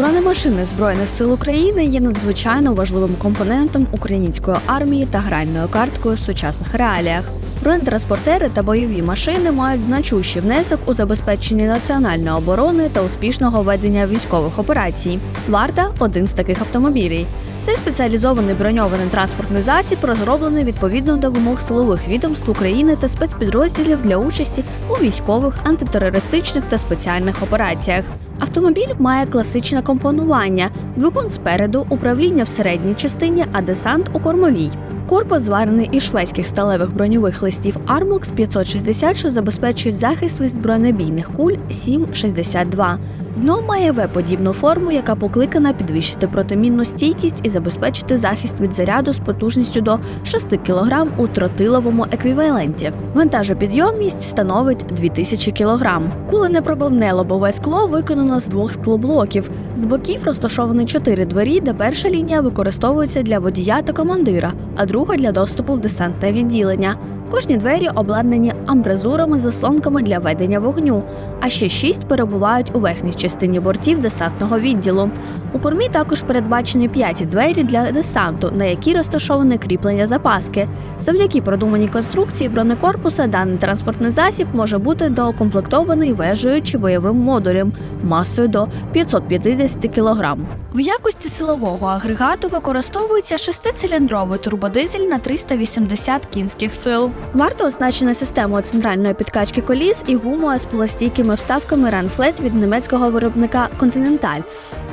Бронемашини Збройних сил України є надзвичайно важливим компонентом української армії та гральною карткою в сучасних реаліях. Бронетранспортери та бойові машини мають значущий внесок у забезпеченні національної оборони та успішного ведення військових операцій. Варта один з таких автомобілів. Цей спеціалізований броньований транспортний засіб розроблений відповідно до вимог силових відомств України та спецпідрозділів для участі у військових, антитерористичних та спеціальних операціях. Автомобіль має класичне компонування: двигун спереду, управління в середній частині, а десант у кормовій. Корпус зварений із шведських сталевих броньових листів Armox 560, що забезпечують захист від бронебійних куль 7,62. Дно має В-подібну форму, яка покликана підвищити протимінну стійкість і забезпечити захист від заряду з потужністю до 6 кг у тротиловому еквіваленті. Вантажопідйомність становить 2000 кг. Куленепробивне лобове скло виконано з двох склоблоків. З боків розташовані чотири двері, де перша лінія використовується для водія та командира, а друга для доступу в десантне відділення. Кожні двері обладнані амбразурами заслонками для ведення вогню, а ще шість перебувають у верхній частині бортів десантного відділу. У кормі також передбачені п'яті двері для десанту, на які розташоване кріплення запаски. Завдяки продуманій конструкції бронекорпуса даний транспортний засіб може бути доукомплектований вежею чи бойовим модулем масою до 550 кг. В якості силового агрегату використовується шестициліндровий турбодизель на 380 кінських сил. Варто оснащена системою центральної підкачки коліс і гумою з полостійкими вставками Runflat від німецького виробника Continental.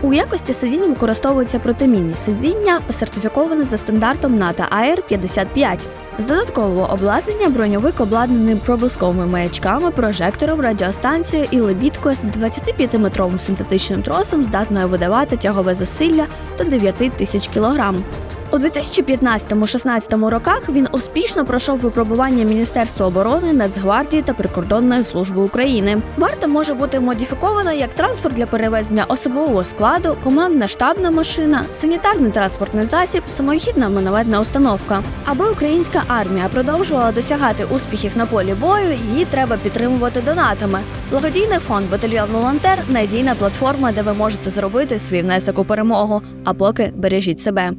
У якості сидінь використовуються протимінні сидіння, сертифіковане за стандартом НАТО АР 55 З додаткового обладнання броньовик обладнаний проблисковими маячками, прожектором, радіостанцією і лебідкою з 25-метровим синтетичним тросом, здатною видавати тягове зусилля до 9 тисяч кілограм. У 2015-16 роках він успішно пройшов випробування Міністерства оборони, Нацгвардії та прикордонної служби України. Варта може бути модифікована як транспорт для перевезення особового складу, командна штабна машина, санітарний транспортний засіб, самохідна минометна установка. Аби українська армія продовжувала досягати успіхів на полі бою, її треба підтримувати донатами. Благодійний фонд Батальйон Волонтер надійна платформа, де ви можете зробити свій внесок у перемогу. А поки бережіть себе.